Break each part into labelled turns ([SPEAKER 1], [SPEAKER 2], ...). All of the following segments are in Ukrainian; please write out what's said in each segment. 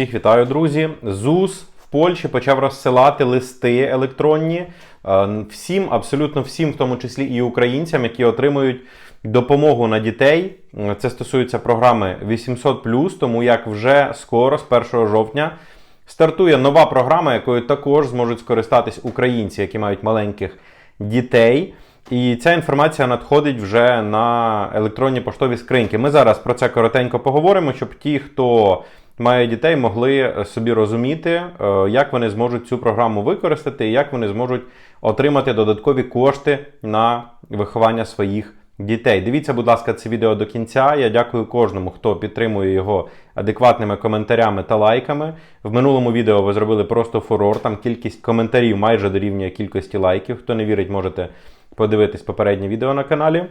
[SPEAKER 1] Всіх вітаю, друзі. ЗУС в Польщі почав розсилати листи електронні е, всім, абсолютно всім, в тому числі і українцям, які отримують допомогу на дітей. Е, Це стосується програми 800+, тому як вже скоро, з 1 жовтня, стартує нова програма, якою також зможуть скористатись українці, які мають маленьких дітей. І ця інформація надходить вже на електронні поштові скриньки. Ми зараз про це коротенько поговоримо, щоб ті, хто має дітей, могли собі розуміти, е, як вони зможуть цю програму використати і як вони зможуть отримати додаткові кошти на виховання своїх дітей. Дивіться, будь ласка, це відео до кінця. Я дякую кожному, хто підтримує його адекватними коментарями та лайками. В минулому відео ви зробили просто фурор. Там кількість коментарів майже дорівнює кількості лайків. Хто не вірить, можете подивитись попереднє відео на каналі.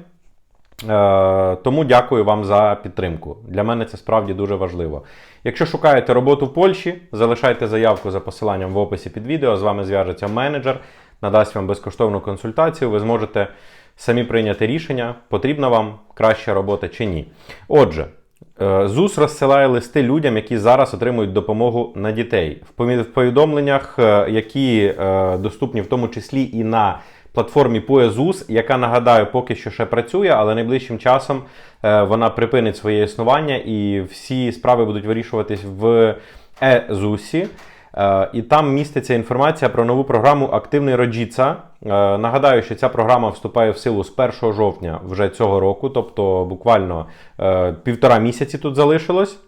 [SPEAKER 1] Е, Тому дякую вам за підтримку. Для мене це справді дуже важливо. Якщо шукаєте роботу в Польщі, залишайте заявку за посиланням в описі під відео. З вами зв'яжеться менеджер, надасть вам безкоштовну консультацію. Ви зможете самі прийняти рішення, потрібна вам краща робота чи ні. Отже. е, ЗУС розсилає листи людям, які зараз отримують допомогу на дітей. В повідомленнях, е, які доступні в тому числі і на платформі ПОЕЗУС, яка нагадаю, поки що ще працює, але найближчим часом е, вона припинить своє існування і всі справи будуть вирішуватись в ЕЗУСі. Е, І там міститься інформація про нову програму Активний Роджіца. Е, Нагадаю, що ця програма вступає в силу з 1 жовтня вже цього року, тобто буквально е, півтора місяці тут залишилось.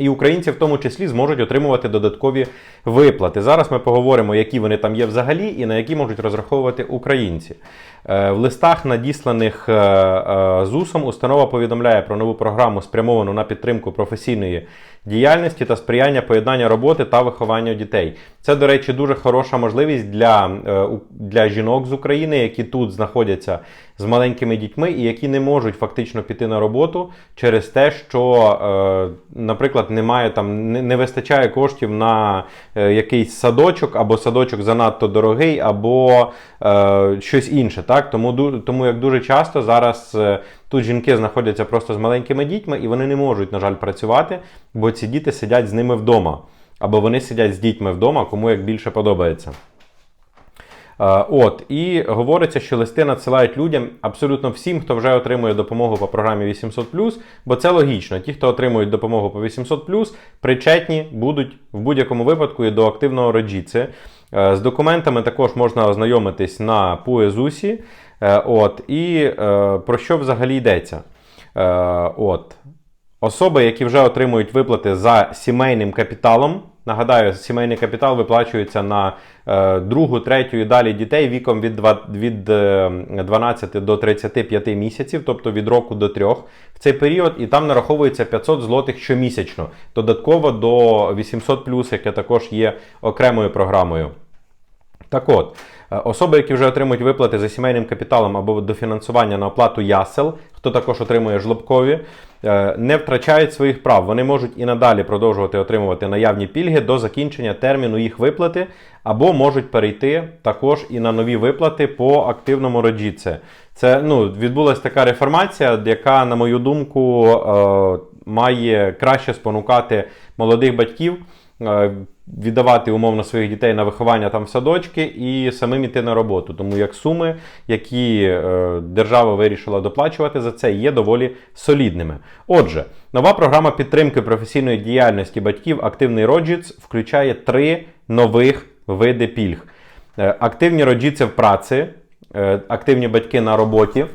[SPEAKER 1] І українці в тому числі зможуть отримувати додаткові виплати. Зараз ми поговоримо, які вони там є взагалі, і на які можуть розраховувати українці. Е, В листах, надісланих е, е, ЗУСом, установа повідомляє про нову програму, спрямовану на підтримку професійної діяльності та сприяння поєднання роботи та виховання дітей. Це, до речі, дуже хороша можливість для, е, для жінок з України, які тут знаходяться з маленькими дітьми і які не можуть фактично піти на роботу через те, що, е, наприклад, немає там, не, вистачає коштів на е, якийсь садочок, або садочок занадто дорогий, або щось інше. Так? Тому, тому як дуже часто зараз тут жінки знаходяться просто з маленькими дітьми, і вони не можуть, на жаль, працювати, бо ці діти сидять з ними вдома. Або вони сидять з дітьми вдома, кому як більше подобається. Е, От, і говориться, що листи надсилають людям абсолютно всім, хто вже отримує допомогу по програмі 800+, бо це логічно. Ті, хто отримують допомогу по 800+, причетні будуть в будь-якому випадку і до активного роджіци. Е, З документами також можна ознайомитись на ПУЕЗУСі. Е, От, і е, про що взагалі йдеться? Е, От. Особи, які вже отримують виплати за сімейним капіталом. Нагадаю, сімейний капітал виплачується на е, другу, третю і далі дітей віком від, два- від е, 12 до 35 місяців, тобто від року до трьох в цей період, і там нараховується 500 злотих щомісячно, додатково до 800+, яке також є окремою програмою. Так от, е, особи, які вже отримують виплати за сімейним капіталом або дофінансування на оплату ясел, хто також отримує жлобкові, е, не втрачають своїх прав. Вони можуть і надалі продовжувати отримувати наявні пільги до закінчення терміну їх виплати, або можуть перейти також і на нові виплати по активному роджіце. Це ну, відбулася така реформація, яка, на мою думку, е, має краще спонукати молодих батьків віддавати умовно своїх дітей на виховання там в садочки і самим іти на роботу. Тому як суми, які е, держава вирішила доплачувати за це, є доволі солідними. Отже, нова програма підтримки професійної діяльності батьків Активний роджіц включає три нових види пільг: Е, активні роджіці в праці, е, активні батьки на роботі.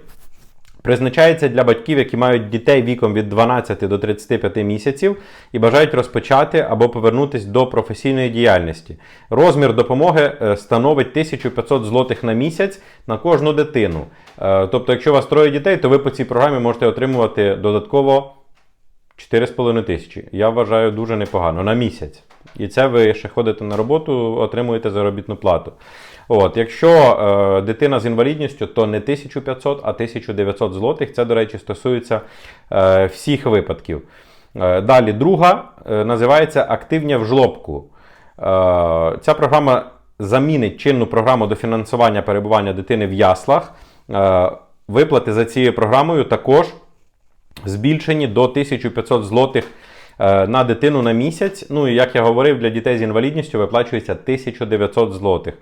[SPEAKER 1] Призначається для батьків, які мають дітей віком від 12 до 35 місяців і бажають розпочати або повернутися до професійної діяльності. Розмір допомоги е, становить 1500 злотих на місяць на кожну дитину. Е, Тобто, якщо у вас троє дітей, то ви по цій програмі можете отримувати додатково 4,5 тисячі. Я вважаю дуже непогано на місяць. І це ви ще ходите на роботу, отримуєте заробітну плату. От, якщо е, дитина з інвалідністю, то не 1500, а 1900 злотих. Це, до речі, стосується е, всіх випадків. Е, далі, друга е, називається Активня в жлобку. Е, ця програма замінить чинну програму дофінансування перебування дитини в яслах. Е, виплати за цією програмою також збільшені до 1500 злотих на дитину на місяць. Ну і як я говорив, для дітей з інвалідністю виплачується 1900 злотих.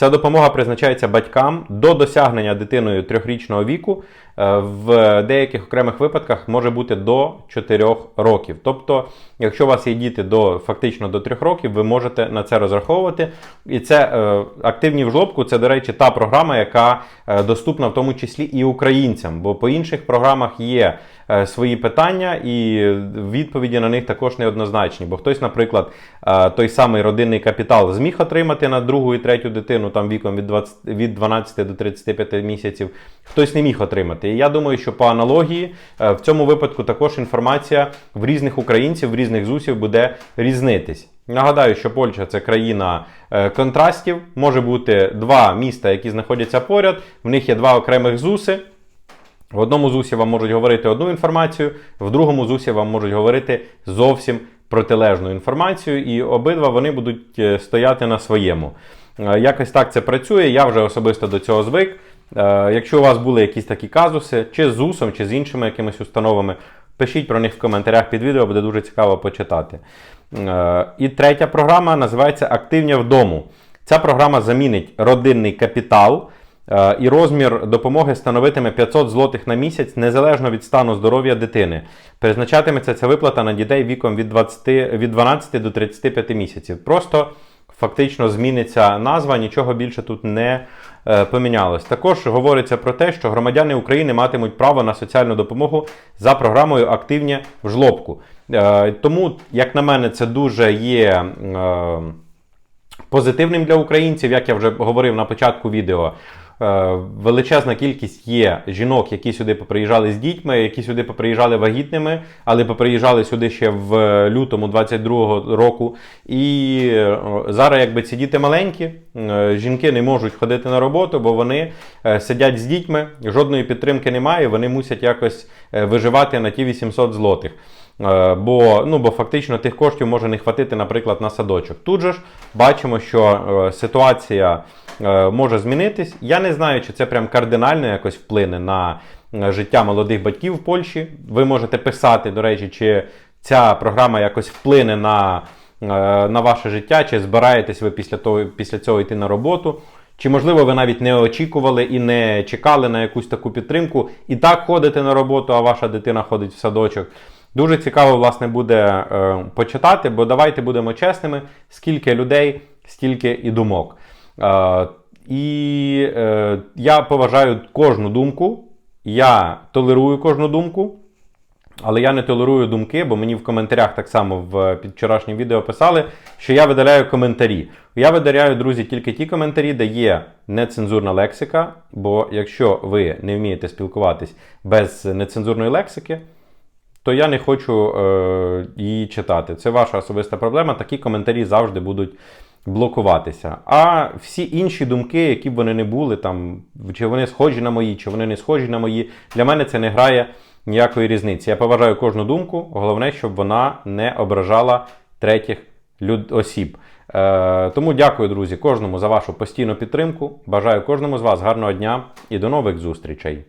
[SPEAKER 1] Ця допомога призначається батькам до досягнення дитиною трьохрічного віку. Е, В деяких окремих випадках може бути до 4 років. Тобто, якщо у вас є діти до фактично до 3 років, ви можете на це розраховувати. І це е, активні в жлобку. Це, до речі, та програма, яка е, доступна в тому числі і українцям, бо по інших програмах є свої питання, і відповіді на них також неоднозначні. Бо хтось, наприклад, той самий родинний капітал зміг отримати на другу і третю дитину там віком від 20, від 12 до 35 місяців, хтось не міг отримати. І я думаю, що по аналогії е, в цьому випадку також інформація в різних українців, в різних ЗУСів буде різнитись. Нагадаю, що Польща це країна е, контрастів. Може бути два міста, які знаходяться поряд. В них є два окремих ЗУСи. В одному ЗУСі вам можуть говорити одну інформацію, в другому ЗУСі вам можуть говорити зовсім протилежну інформацію, і обидва вони будуть е, стояти на своєму. Е, Якось так це працює. Я вже особисто до цього звик. Е, Якщо у вас були якісь такі казуси, чи з ЗУСом, чи з іншими якимись установами, пишіть про них в коментарях під відео, буде дуже цікаво почитати. Е, І третя програма називається Активня вдому. Ця програма замінить родинний капітал. І розмір допомоги становитиме 500 злотих на місяць незалежно від стану здоров'я дитини. Призначатиметься ця виплата на дітей віком від, 20, від 12 до 35 місяців. Просто фактично зміниться назва, нічого більше тут не е, помінялось. Також говориться про те, що громадяни України матимуть право на соціальну допомогу за програмою Активні в жлобку. Е, Тому, як на мене, це дуже є. е, позитивним для українців, як я вже говорив на початку відео. Е, Величезна кількість є жінок, які сюди поприїжджали з дітьми, які сюди поприїжджали вагітними, але поприїжджали сюди ще в лютому 22-го року. І е, зараз, якби ці діти маленькі, е, жінки не можуть ходити на роботу, бо вони е, сидять з дітьми, жодної підтримки немає, вони мусять якось е, виживати на ті 800 злотих. Е, Бо, ну, бо фактично тих коштів може не хватити, наприклад, на садочок. Тут же ж бачимо, що е, ситуація е, може змінитись. Я не знаю, чи це прям кардинально якось вплине на життя молодих батьків в Польщі. Ви можете писати, до речі, чи ця програма якось вплине на, на ваше життя, чи збираєтесь ви після, того, після цього йти на роботу. Чи, можливо, ви навіть не очікували і не чекали на якусь таку підтримку, і так ходите на роботу, а ваша дитина ходить в садочок. Дуже цікаво, власне, буде е, почитати, бо давайте будемо чесними, скільки людей, стільки і думок. Е, і е, я поважаю кожну думку, я толерую кожну думку. Але я не толерую думки, бо мені в коментарях так само в під вчорашнім відео писали, що я видаляю коментарі. Я видаляю, друзі, тільки ті коментарі, де є нецензурна лексика. Бо якщо ви не вмієте спілкуватись без нецензурної лексики, то я не хочу е, її читати. Це ваша особиста проблема. Такі коментарі завжди будуть блокуватися. А всі інші думки, які б вони не були, там, чи вони схожі на мої, чи вони не схожі на мої, для мене це не грає ніякої різниці. Я поважаю кожну думку, головне, щоб вона не ображала третіх люд... осіб. Е, тому дякую, друзі, кожному за вашу постійну підтримку. Бажаю кожному з вас гарного дня і до нових зустрічей.